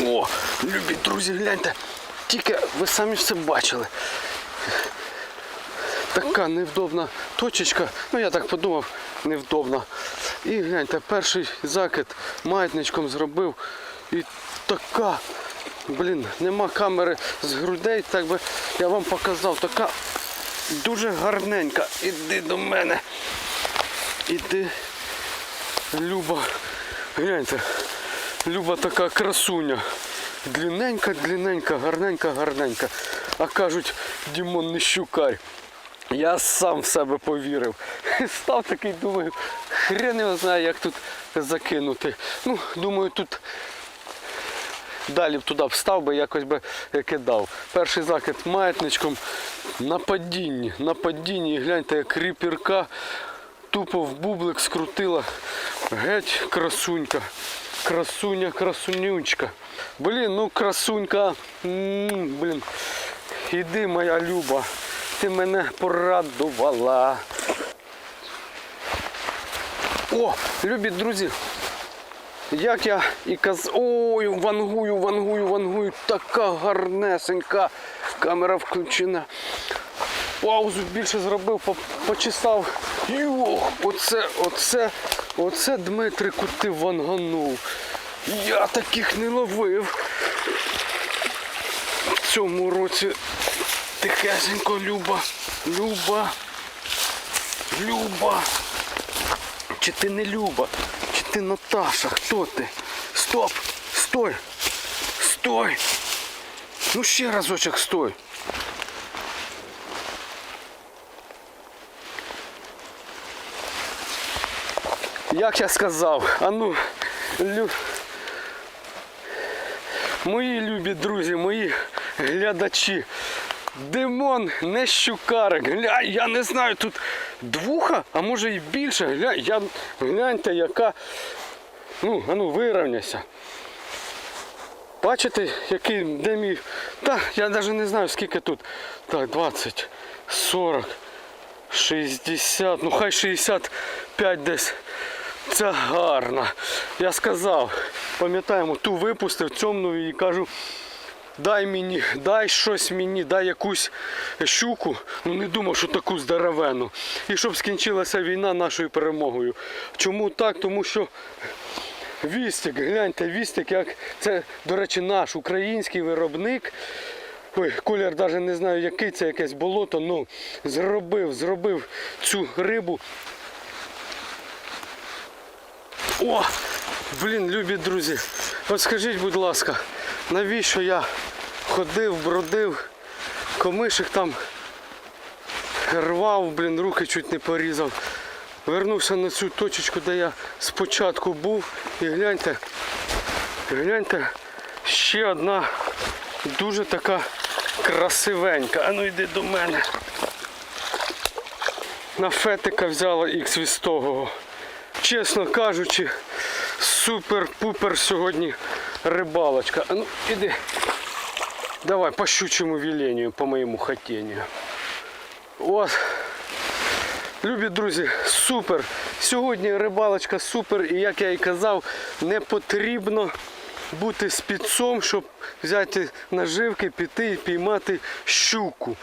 О, любі друзі, гляньте. Тільки ви самі все бачили. Така невдобна точечка. Ну я так подумав, невдобна. І гляньте, перший закид маятничком зробив. І така, блін, нема камери з грудей, так би я вам показав. Така дуже гарненька. Іди до мене. Іди. Люба. Гляньте. Люба така красуня. Длинненька, длинненька, гарненька, гарненька. А кажуть, Дімон не щукарь. Я сам в себе повірив. Став такий, думаю, хрен його знає, як тут закинути. Ну, думаю, тут далі б туди б став би, якось би кидав. Перший закид маятничком на падінні. На падінні, гляньте, як ріпірка тупо в бублик скрутила. Геть красунька. Красуня, красунючка. Блін, ну красунька. Блін. Іди, моя люба. Ти мене порадувала. О, любі друзі. Як я і каз... Ой, вангую, вангую, вангую. Така гарнесенька. Камера включена. Паузу більше зробив, по- почесав. Йох, оце, оце, оце Дмитрику ти ванганув. Я таких не ловив. В цьому році тихесенько, Люба. Люба. Люба. Чи ти не Люба? Чи ти Наташа? Хто ти? Стоп! Стой! Стой! Ну ще разочок стой! Як я сказав, а ну, лю... мої любі друзі, мої глядачі. Димон не щукарик. Гля, я не знаю, тут двуха, а може і більше. Гля, я, гляньте, яка. Ну, а ну вирівняйся. Бачите, який де мій. Та, я навіть не знаю скільки тут. Так, 20, 40, 60, ну хай 65 десь. Це гарно. Я сказав, пам'ятаємо, ту випустив цьому і кажу, дай мені, дай щось мені, дай якусь щуку. Ну не думав, що таку здоровену. І щоб скінчилася війна нашою перемогою. Чому так? Тому що Вістик, гляньте, Вістик, як це, до речі, наш український виробник. Ой, колір навіть не знаю, який це якесь болото, ну зробив, зробив цю рибу. О! Блін, любі друзі, от скажіть, будь ласка, навіщо я ходив, бродив, комишик там рвав, блін, руки чуть не порізав. Вернувся на цю точечку, де я спочатку був. І гляньте, гляньте, ще одна дуже така красивенька. А ну йди до мене. На фетика взяла ікс вістогого. Чесно кажучи, супер-пупер сьогодні рибалочка. А ну іди. Давай по щучому веленню, по моєму хотінню. От. Любі друзі, супер. Сьогодні рибалочка супер. І як я і казав, не потрібно бути спецом, щоб взяти наживки, піти і піймати щуку.